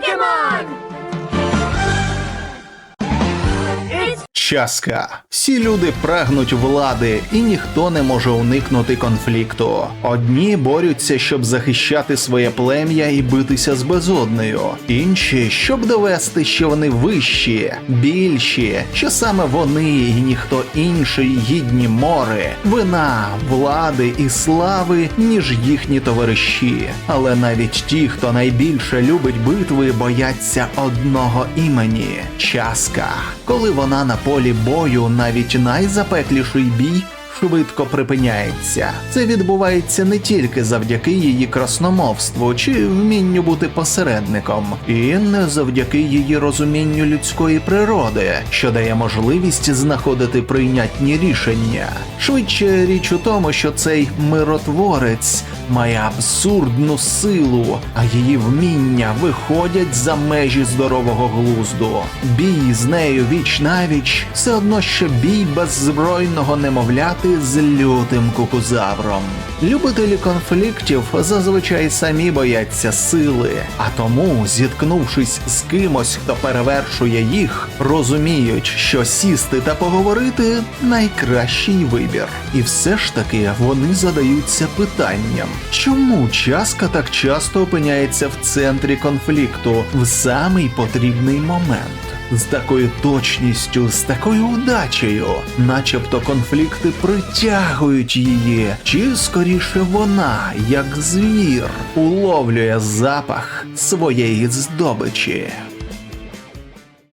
ケモン。Часка. Всі люди прагнуть влади, і ніхто не може уникнути конфлікту. Одні борються, щоб захищати своє плем'я і битися з безоднею, інші, щоб довести, що вони вищі, більші, що саме вони і ніхто інший гідні мори, вина, влади і слави, ніж їхні товариші. Але навіть ті, хто найбільше любить битви, бояться одного імені часка. Коли вона на бою, навіть найзапекліший бій. Швидко припиняється. Це відбувається не тільки завдяки її красномовству чи вмінню бути посередником, і не завдяки її розумінню людської природи, що дає можливість знаходити прийнятні рішення. Швидше річ у тому, що цей миротворець має абсурдну силу, а її вміння виходять за межі здорового глузду. Бій з нею віч навіч все одно що бій беззбройного немовляти з лютим кукузавром. Любителі конфліктів зазвичай самі бояться сили, а тому, зіткнувшись з кимось, хто перевершує їх, розуміють, що сісти та поговорити найкращий вибір. І все ж таки вони задаються питанням, чому часка так часто опиняється в центрі конфлікту в самий потрібний момент. З такою точністю, з такою удачею, начебто конфлікти притягують її, чи скоріше вона, як звір, уловлює запах своєї здобичі.